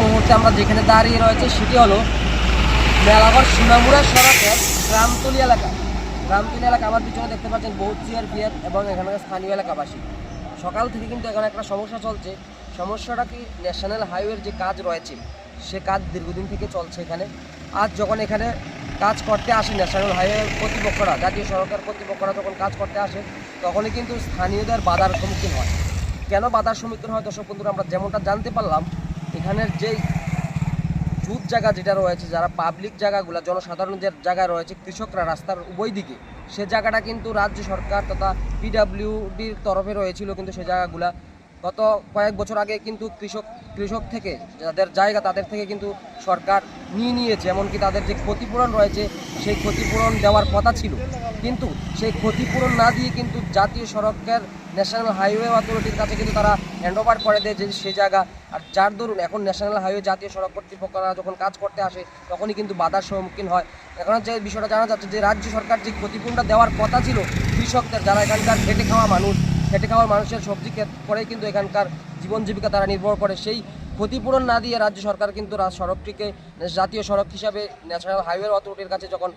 মুহূর্তে আমরা যেখানে দাঁড়িয়ে রয়েছে সেটি হলো মেলাঘর সীমামুড়া সড়কের গ্রামতলি এলাকা। গ্রামতলি এলাকা আমার পিছনে দেখতে পাচ্ছেন বহুত সিআরপিএফ এবং এখানকার স্থানীয় এলাকাবাসী। সকাল থেকে কিন্তু এখানে একটা সমস্যা চলছে। সমস্যাটা কি ন্যাশনাল হাইওয়ের যে কাজ রয়েছে সে কাজ দীর্ঘদিন থেকে চলছে এখানে। আজ যখন এখানে কাজ করতে আসে ন্যাশনাল হাইওয়ে কর্তৃপক্ষরা জাতীয় সরকার কর্তৃপক্ষরা যখন কাজ করতে আসে, তখনই কিন্তু স্থানীয়দের বাধার সম্মুখীন হয়। কেন বাধার সম্মুখীন হয় দর্শক বন্ধুরা, আমরা যেমনটা জানতে পারলাম, এখানের যেই জুত জায়গা যেটা রয়েছে, যারা পাবলিক জায়গাগুলো জনসাধারণ যে জায়গা রয়েছে, কৃষকরা রাস্তার উভয় দিকে, সে জায়গাটা কিন্তু রাজ্য সরকার তথা পিডাব্লিউডির তরফে রয়েছিল কিন্তু সে জায়গাগুলা গত কয়েক বছর আগে কিন্তু কৃষক কৃষক থেকে যাদের জায়গা তাদের থেকে কিন্তু সরকার নিয়ে নিয়েছে, এমনকি তাদের যে ক্ষতিপূরণ রয়েছে সেই ক্ষতিপূরণ দেওয়ার কথা ছিল। কিন্তু সেই ক্ষতিপূরণ না দিয়ে কিন্তু জাতীয় সড়কের ন্যাশনাল হাইওয়ে অথরিটির কাছে কিন্তু তারা হ্যান্ড ওভার করে দেয় যে সেই জায়গা। আর যার দরুন এখন ন্যাশনাল হাইওয়ে জাতীয় সড়ক কর্তৃপক্ষরা যখন কাজ করতে আসে, তখনই কিন্তু বাধার সম্মুখীন হয়। এখন যে বিষয়টা জানা যাচ্ছে যে রাজ্য সরকার যে ক্ষতিপূরণটা দেওয়ার কথা ছিল, কৃষকদের যারা এখানকার খেটে খাওয়া মানুষ খেটে খাওয়া মানুষের সবজি করেই কিন্তু এখানকার জীবন জীবিকা তারা নির্ভর করে। সেই ক্ষতিপূরণ না দিয়ে রাজ্য সরকার কিন্তু সড়কটিকে জাতীয় সড়ক হিসাবে ন্যাশনাল হাইওয়ে অথরিটির কাছে যখন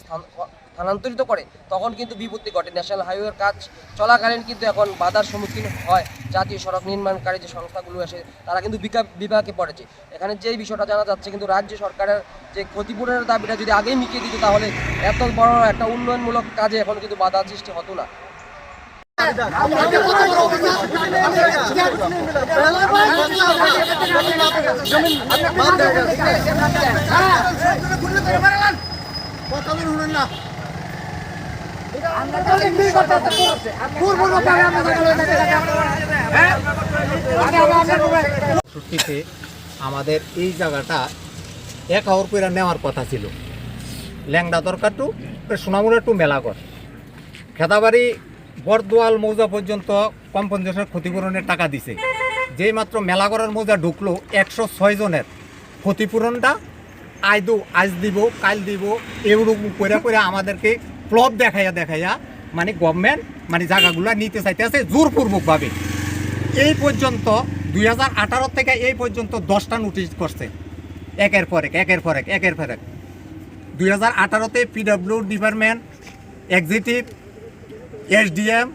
স্থান- স্থানান্তরিত করে, তখন কিন্তু বিপত্তি ঘটে। ন্যাশনাল হাইওয়ের কাজ চলাকালীন কিন্তু এখন বাধার সম্মুখীন হয় জাতীয় সড়ক নির্মাণকারী যে সংস্থাগুলো আসে তারা কিন্তু বিপাকে পড়েছে। এখানে যেই বিষয়টা জানা যাচ্ছে, কিন্তু রাজ্য সরকারের যে ক্ষতিপূরণের দাবিটা যদি আগেই মিটিয়ে দিত, তাহলে এত বড় একটা উন্নয়নমূলক কাজে এখন কিন্তু বাধা সৃষ্টি হতো না। আমাদের এই জায়গাটা এক আওয়ার করে নেওয়ার কথা ছিল। ল্যাংডা দরকার টু সোনামুড়া টু মেলাগড় খেতাবাড়ি বরদোয়াল মৌজা পর্যন্ত কম্পনসেশন ক্ষতিপূরণের টাকা দিছে। যেই মাত্র মেলাগড়ের মৌজা ঢুকলো, একশো ছয় জনের। ক্ষতিপূরণটা আজ দু আজ দিব কাল দিব, এরকম করে করে আমাদেরকে প্লব দেখাইয়া দেখাইয়া মানে গভর্নমেন্ট মানে জায়গাগুলো নিতে চাইতেছে জোরপূর্বকভাবে। এই পর্যন্ত দুই হাজার আঠারো থেকে এই পর্যন্ত দশটা নোটিশ করছে। একের পর এক, একের পর এক, একের পর এক। দুই হাজার আঠারোতে PWD department executive SDM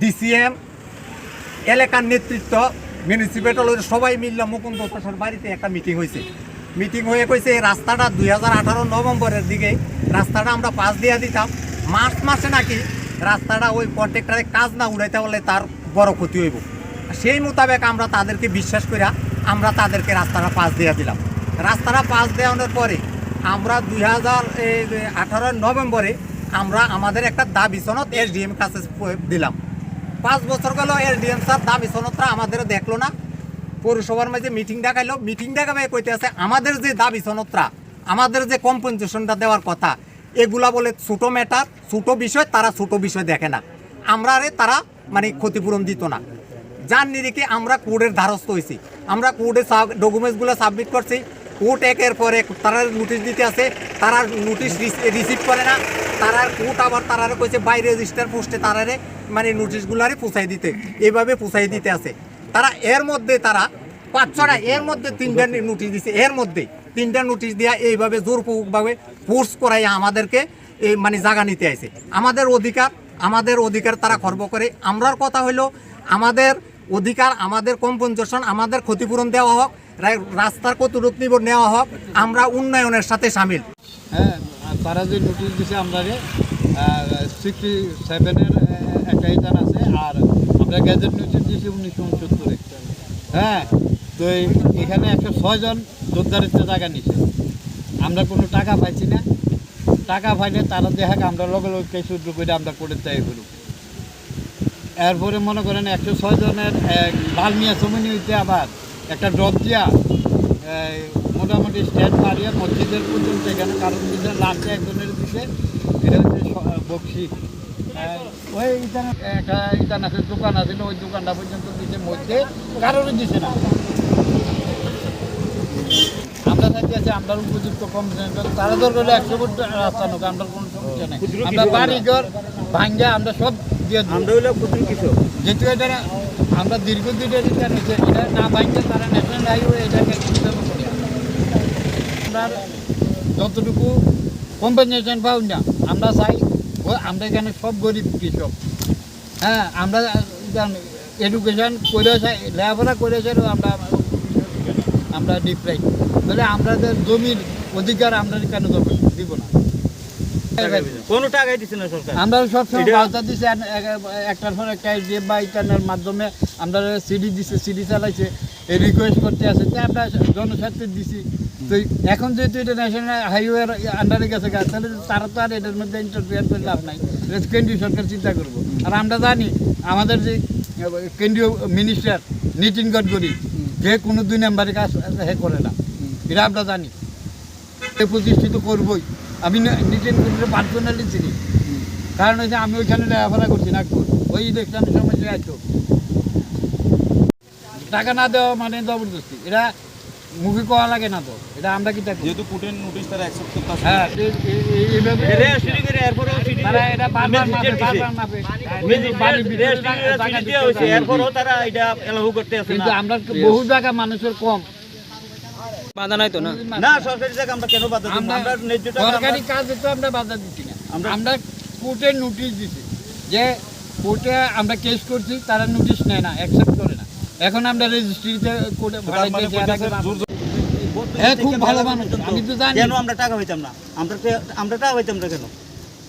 DCM, এলাকার নেতৃত্ব মিউনিসিপ্যালিটির সবাই মিললে মুকুন্দ প্রসাদ বাড়িতে একটা মিটিং হয়েছে। মিটিং হয়ে কইছে, এই রাস্তাটা দুই হাজার আঠারো নভেম্বরের দিকে, রাস্তাটা আমরা পাস দিয়ে দিতাম। মার্চ মাসে নাকি রাস্তাটা ওই কন্ট্রাক্টরে কাজ না উড়াইতে হলে তার বড় ক্ষতি হইব। সেই মোতাবেক আমরা তাদেরকে বিশ্বাস করে আমরা তাদেরকে রাস্তাটা পাস দিয়ে দিলাম। রাস্তাটা পাস দেওয়ানোর পরে আমরা দুই হাজার আঠারো নভেম্বরে আমরা আমাদের একটা দাবি সনদ এসডিএম কাছে দিলাম। পাঁচ বছর গেল এস এসডিএম স্যার দাবি সনদটা আমাদের দেখল না। পৌরসভার মাঝে মিটিং ডাকাইলো মিটিং ডাকাবে কইতে আছে, আমাদের যে দাবি সনদটা, আমাদের যে কম্পেনসেশনটা দেওয়ার কথা, এগুলা বলে ছোটো ম্যাটার ছোটো বিষয়, তারা ছোটো বিষয় দেখে না। আমরা আরে তারা মানে ক্ষতিপূরণ দিত না। যার নিরিখে আমরা কোর্টের ধারস্থ হয়েছি আমরা কোর্টে ডকুমেন্টসগুলো সাবমিট করছি। কোর্ট একের পরে তারা নোটিশ দিতে আছে, তারা নোটিশ রিসিভ করে না। তারা কোর্ট আবার তারা কইছে বাই রেজিস্টার পোস্টে তারারে মানে নোটিশগুলারে পুষাই দিতে। এইভাবে পুষাই দিতে আছে। তারা এর মধ্যে তারা পাঁচ ছটা এর মধ্যে তিনটা নোটিশ দিছে, এর মধ্যে তিনটা নোটিশ দেওয়া এইভাবে জোরপূর্বকভাবে ফোর্স করাই আমাদেরকে এই মানে জায়গা নিতে আইছে। আমাদের অধিকার আমাদের অধিকার তারা খর্ব করে। আমরার কথা হলো আমাদের অধিকার, আমাদের কম্পনজেশন আমাদের ক্ষতিপূরণ দেওয়া হোক রাস্তার কতটুক নিব নেওয়া হোক, আমরা উন্নয়নের সাথে সামিল। হ্যাঁ তারা যে নোটিশ দিছে আমরা সিক্সটি সেভেনের একটা ইতান আছে, আর আমরা গ্যাজেট নোটিশ দিয়েছি উনিশশো উনসত্তরে হ্যাঁ তো এখানে একশো ছয়জন জোরদারিত্ব জায়গা নিছে। আমরা কোনো টাকা পাইছি না। টাকা পাইলে তারা দেখা আমরা লগে লগে উদ্র করে আমরা করে চাই ফেলুক এরপরে মনে করেন একশো ছয় জনের বালমিয়া সমনি হইতে আবার। একটা ড্রপ দিয়া মোটামুটি স্ট্যান্ড মারিয়া মসজিদের পর্যন্ত এখানে কারণ দিছে লাস্টে একজনের দিছে এটা হচ্ছে বক্সি। ওই একটা ইতান আছে দোকান আছে ওই দোকানটা পর্যন্ত দিছে মধ্যে দিছে না। আছে আমরা উপযুক্ত তারা দরকার হলে একশো কোটি রাস্তা নোক আমরা কোনো সমস্যা নেই। আমরা বাড়ি ঘর ভাঙ্গা আমরা সব দিয়ে। আমরা ক্ষুদ্র কৃষক যেহেতু এটা আমরা দীর্ঘদিনের এটা নিচে এটা না তারা ন্যাশনাল হাইওয়ে এটাকে আমরা যতটুকু কম্পেনসেশন পাই না, আমরা চাই আমরা এখানে সব গরিব কৃষক। হ্যাঁ আমরা এডুকেশন করে লেখাপড়া করে আমরা আমরা ডিপ্রাই তাহলে আমাদের জমির অধিকার আমরা কেন দেবো দিব না। কোনো টাকাই দিচ্ছে না সরকার। আমরা দিচ্ছি একটার পর একটা বা মাধ্যমে আমরা সিডি দিছে সিডি চালাইছে এই রিকোয়েস্ট করতে আছে তাই আমরা জনস্বার্থে দিছি। তো এখন যেহেতু এটা ন্যাশনাল হাইওয়ের আন্ডারে গেছে গা, তাহলে তারা তো আর এটার মধ্যে ইন্টারফেয়ার করে লাভ নাই। কেন্দ্রীয় সরকার চিন্তা করব। আর আমরা জানি আমাদের যে কেন্দ্রীয় মিনিস্টার নীতিন গডকরি যে কোনো দুই নাম্বারে কাজ হে করে না। এটা আমরা জানি। এ প্রতিষ্ঠিত করবই। আমি না- নীতিন গডকরি পার্সোনালি চিনি। কারণ হচ্ছে আমি ওইখানে লেখাপড়া করছি নাগপুর। ওই ইলেকশনের সময় সে আসতো টাকা না দেওয়া মানে জবরদস্তি। এটা মুখে কোয়া লাগে না তো। এটা আমরা কি দেখো? যেহেতু পুটেন নোটিশ তারা অ্যাকসেপ্ট করতেছে হ্যাঁ এইভাবে রেজিস্ট্রি করে এরপরেও সিটি তারা এটা বারবার মাপে বারবার মাপে। কিন্তু বাড়ির ভিতরে টাকা- টাকা দিতে হয়। এরপরেও তারা এটা এলাহু করতে আছে কিন্তু আমরা বহু জায়গা মানুষের কম। বাধা নাই তো না না সরকারি জায়গা আমরা কেন বাধা দেবো আমরা ন্যায্য টাকা সরকারি কাজে তো আমরা বাধা দিচ্ছি না আমরা- কোর্টে নোটিশ দিছি যে কোর্টে আমরা কেস করছি তারা নোটিশ নেয় না অ্যাকসেপ্ট করে না এখন আমরা রেজিস্ট্রিতে কোর্টে তার মানে হ্যাঁ, খুব ভালো মানুষ। আমি তো জানি। কেন আমরা টাকা হইতাম না আমরা আমরা টাকা হইতাম না কেন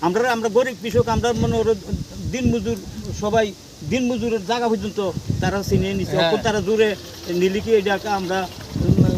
আমরা আমরা গরিব কৃষক আমরা মনে করো দিন মজুর সবাই দিন মজুরের জায়গা পর্যন্ত তারা চিনিয়ে নিচ্ছে হ্যাঁ। তারা জোরে নিলিকি এটাকে আমরা